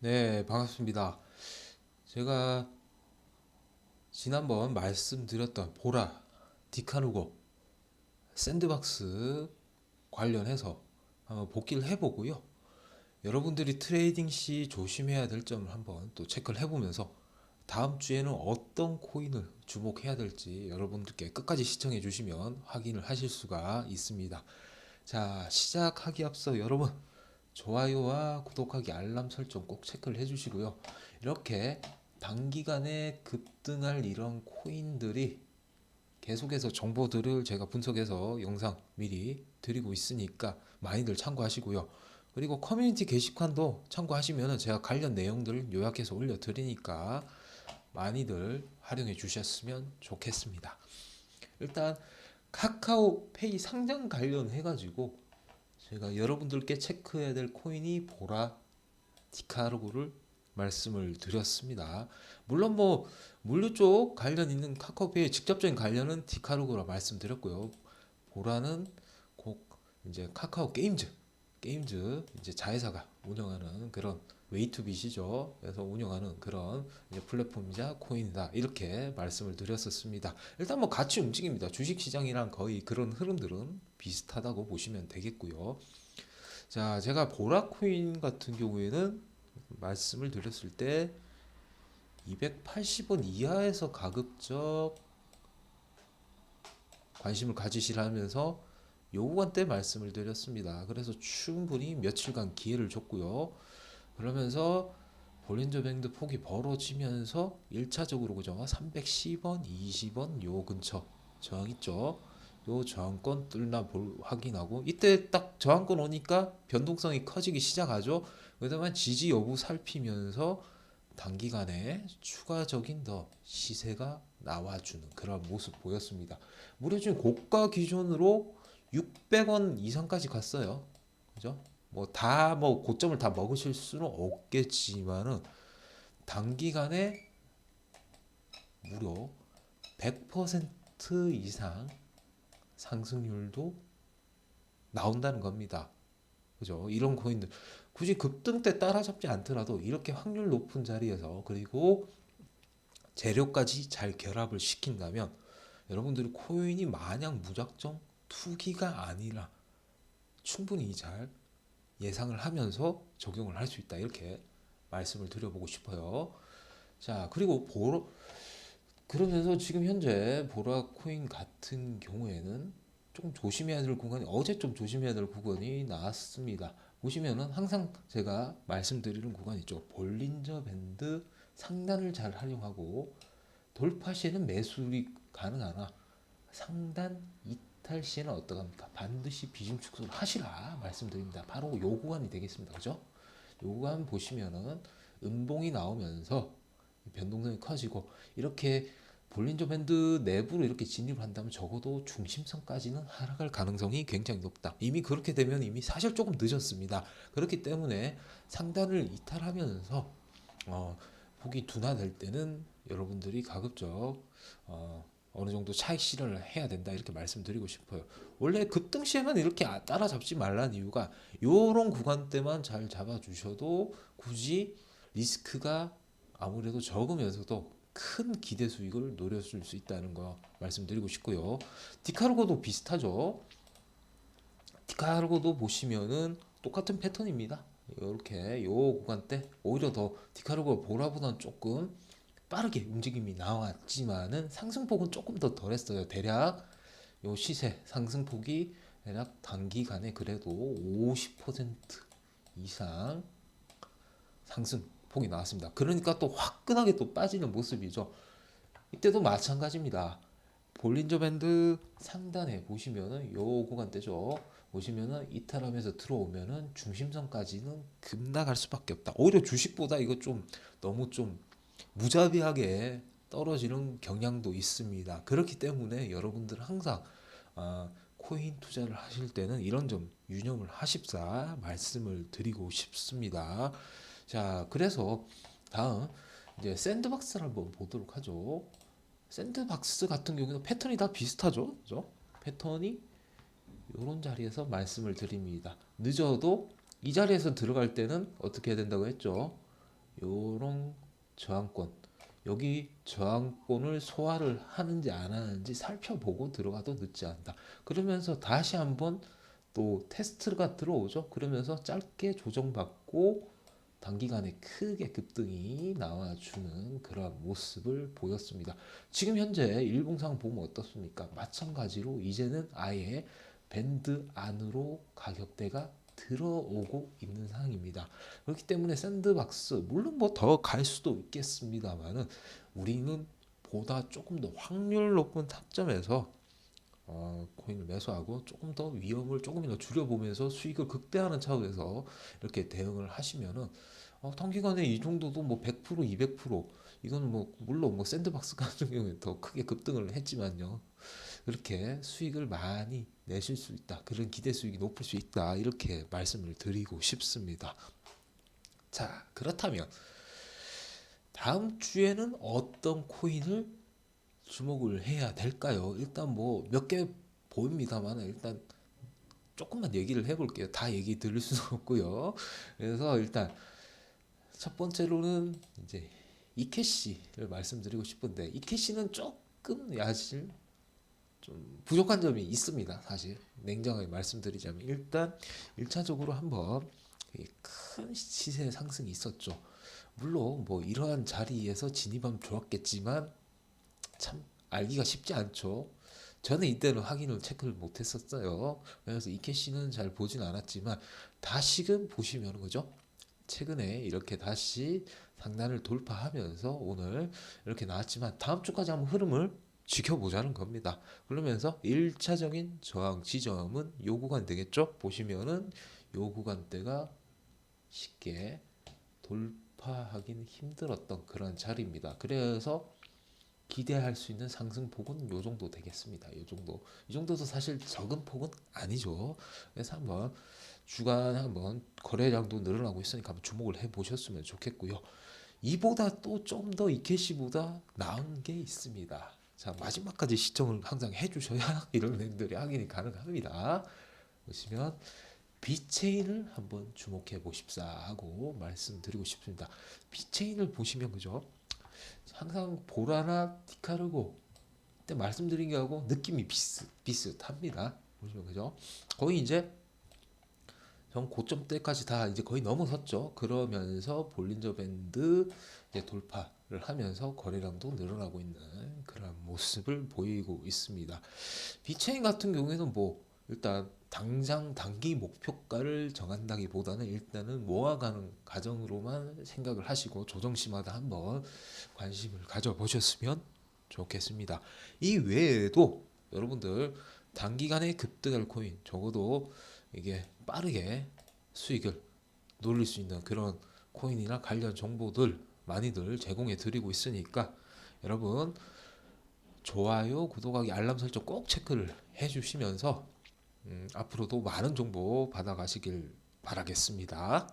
네, 반갑습니다. 제가 지난번 말씀드렸던 보라, 디카누고, 샌드박스 관련해서 한번 복기를 해보고요. 여러분들이 트레이딩 시 조심해야 될 점을 한번 또 체크를 해보면서 다음 주에는 어떤 코인을 주목해야 될지 여러분들께 끝까지 시청해 주시면 확인을 하실 수가 있습니다. 자, 시작하기 앞서 여러분 좋아요와 구독하기 알람 설정 꼭 체크를 해주시고요. 이렇게 단기간에 급등할 이런 코인들이 계속해서 정보들을 제가 분석해서 영상 미리 드리고 있으니까 많이들 참고하시고요. 그리고 커뮤니티 게시판도 참고하시면 제가 관련 내용들 요약해서 올려드리니까 많이들 활용해 주셨으면 좋겠습니다. 일단 카카오페이 상장 관련해 가지고 제가 여러분들께 체크해야 될 코인이 보라 디카르고를 말씀을 드렸습니다. 물론 뭐 물류 쪽 관련 있는 카카오페이 직접적인 관련은 디카르고라 말씀드렸고요. 보라는 곧 이제 카카오 게임즈 게임즈 이제 자회사가 운영하는 그런 웨이투빗이죠. 그래서 운영하는 그런 플랫폼이자 코인이다 이렇게 말씀을 드렸었습니다. 일단 뭐 같이 움직입니다. 주식 시장이랑 거의 그런 흐름들은 비슷하다고 보시면 되겠고요. 자, 제가 보라 코인 같은 경우에는 말씀을 드렸을 때 280원 이하에서 가급적 관심을 가지시라면서 요 구간 때 말씀을 드렸습니다. 그래서 충분히 며칠간 기회를 줬고요. 그러면서 볼린저 밴드 폭이 벌어지면서 1차적으로 그죠? 310원, 20원 요 근처 저항 있죠? 요 저항권 뚫나 볼 확인하고 이때 딱 저항권 오니까 변동성이 커지기 시작하죠. 그다음에 지지 여부 살피면서 단기간에 추가적인 더 시세가 나와주는 그런 모습 보였습니다. 무려 지금 고가 기준으로 600원 이상까지 갔어요. 그죠? 뭐다뭐 고점을 다 먹으실 수는 없겠지만은 단기간에 무려 100% 이상 상승률도 나온다는 겁니다. 그죠? 이런 코인들 굳이 급등 때 따라잡지 않더라도 이렇게 확률 높은 자리에서 그리고 재료까지 잘 결합을 시킨다면 여러분들이 코인이 마냥 무작정 투기가 아니라 충분히 잘 예상을 하면서 적용을 할 수 있다 이렇게 말씀을 드려보고 싶어요. 자 그리고 보러 그러면서 지금 현재 보라 코인 같은 경우에는 좀 조심해야 될 구간이 어제 좀 조심해야 될 구간이 나왔습니다. 보시면은 항상 제가 말씀드리는 구간 있죠. 볼린저 밴드 상단을 잘 활용하고 돌파 시에는 매수이 가능하나 상단 이탈 시에는 어떠합니까? 반드시 비중 축소를 하시라 말씀드립니다. 바로 요 구간이 되겠습니다. 그죠? 요 구간 보시면은 음봉이 나오면서 변동성이 커지고 이렇게 볼린저 밴드 내부로 이렇게 진입을 한다면 적어도 중심선까지는 하락할 가능성이 굉장히 높다. 이미 그렇게 되면 이미 사실 조금 늦었습니다. 그렇기 때문에 상단을 이탈하면서 어, 폭이 둔화될 때는 여러분들이 가급적 어, 어느 정도 차익 실현을 해야 된다 이렇게 말씀드리고 싶어요. 원래 급등 시에만 이렇게 아- 따라잡지 말라는 이유가 요런 구간 때만 잘 잡아주셔도 굳이 리스크가 아무래도 적으면서도 큰 기대 수익을 노려줄 수 있다는 거 말씀드리고 싶고요. 디카르고도 비슷하죠. 디카르고도 보시면은 똑같은 패턴입니다. 이렇게 요 구간 때 오히려 더 디카르고 보라보다는 조금 빠르게 움직임이 나왔지만은 상승폭은 조금 더 덜했어요. 대략 요 시세 상승폭이 대략 단기간에 그래도 50% 이상 상승폭이 나왔습니다. 그러니까 또 화끈하게 또 빠지는 모습이죠. 이때도 마찬가지입니다. 볼린저 밴드 상단에 보시면은 요 구간대죠. 보시면은 이탈하면서 들어오면은 중심선까지는 급락할 수밖에 없다. 오히려 주식보다 이거 좀 너무 좀 무자비하게 떨어지는 경향도 있습니다. 그렇기 때문에 여러분들 항상 아, 코인 투자를 하실 때는 이런 점 유념을 하십사 말씀을 드리고 싶습니다. 자, 그래서 다음 이제 샌드박스를 한번 보도록 하죠. 샌드박스 같은 경우는 패턴이 다 비슷하죠. 그죠? 패턴이 이런 자리에서 말씀을 드립니다. 늦어도 이 자리에서 들어갈 때는 어떻게 해야 된다고 했죠? 요런 저항권 여기 저항권을 소화를 하는지 안 하는지 살펴보고 들어가도 늦지 않다. 그러면서 다시 한번 또 테스트가 들어오죠. 그러면서 짧게 조정받고 단기간에 크게 급등이 나와주는 그러한 모습을 보였습니다. 지금 현재 일봉상 보면 어떻습니까? 마찬가지로 이제는 아예 밴드 안으로 가격대가 들어오고 있는 상황입니다. 그렇기 때문에 샌드박스 물론 뭐 더 갈 수도 있겠습니다만은 우리는 보다 조금 더 확률 높은 타점에서 어, 코인을 매수하고 조금 더 위험을 조금이라도 줄여보면서 수익을 극대화하는 차원에서 이렇게 대응을 하시면은 어, 단기간에 이 정도도 뭐 100% 200% 이거는 뭐 물론 뭐 샌드박스 같은 경우에 더 크게 급등을 했지만요. 그렇게 수익을 많이 내실 수 있다. 그런 기대 수익이 높을 수 있다. 이렇게 말씀을 드리고 싶습니다. 자, 그렇다면 다음 주에는 어떤 코인을 주목을 해야 될까요? 일단 뭐 몇 개 보입니다만 일단 조금만 얘기를 해볼게요. 다 얘기 드릴 수는 없고요. 그래서 일단 첫 번째로는 이제 이캐시를 말씀드리고 싶은데 이캐시는 조금 야실 좀 부족한 점이 있습니다. 사실 냉정하게 말씀드리자면 일단 일차적으로 한번 이큰 시세 상승이 있었죠. 물론 뭐 이러한 자리에서 진입하면 좋았겠지만 참 알기가 쉽지 않죠. 저는 이때는 확인을 체크를 못 했었어요. 그래서 이 캐시는 잘 보진 않았지만 다시금 보시면 그죠? 최근에 이렇게 다시 상단을 돌파하면서 오늘 이렇게 나왔지만 다음 주까지 한번 흐름을 지켜보자는 겁니다. 그러면서 1차적인 저항 지점은 요 구간 되겠죠? 보시면은 요 구간대가 쉽게 돌파하기는 힘들었던 그런 자리입니다. 그래서 기대할 수 있는 상승폭은 요 정도 되겠습니다. 요 정도. 이 정도도 사실 적은 폭은 아니죠. 그래서 한번 주간 한번 거래량도 늘어나고 있으니까 한번 주목을 해 보셨으면 좋겠고요. 이보다 또 좀 더 이캐시보다 나은 게 있습니다. 자, 마지막까지 시청을 항상 해 주셔야 이런 행들이 확인이 가능합니다. 보시면 비체인을 한번 주목해 보십사 하고 말씀드리고 싶습니다. 비체인을 보시면 그죠? 항상 보라나 디카르고 그때 말씀드린 게 하고 느낌이 비슷 비슷합니다. 보시면 그죠? 거의 이제 전 고점 때까지 다 이제 거의 넘어섰죠. 그러면서 볼린저 밴드 이제 돌파를 하면서 거래량도 늘어나고 있는 그런 모습을 보이고 있습니다. 비체인 같은 경우에는 뭐 일단 당장 단기 목표가를 정한다기보다는 일단은 모아가는 과정으로만 생각을 하시고 조정시마다 한번 관심을 가져보셨으면 좋겠습니다. 이 외에도 여러분들 단기간에 급등할 코인 적어도 이게 빠르게 수익을 노릴 수 있는 그런 코인이나 관련 정보들 많이들 제공해 드리고 있으니까 여러분 좋아요, 구독하기, 알람 설정 꼭 체크를 해주시면서 음, 앞으로도 많은 정보 받아가시길 바라겠습니다.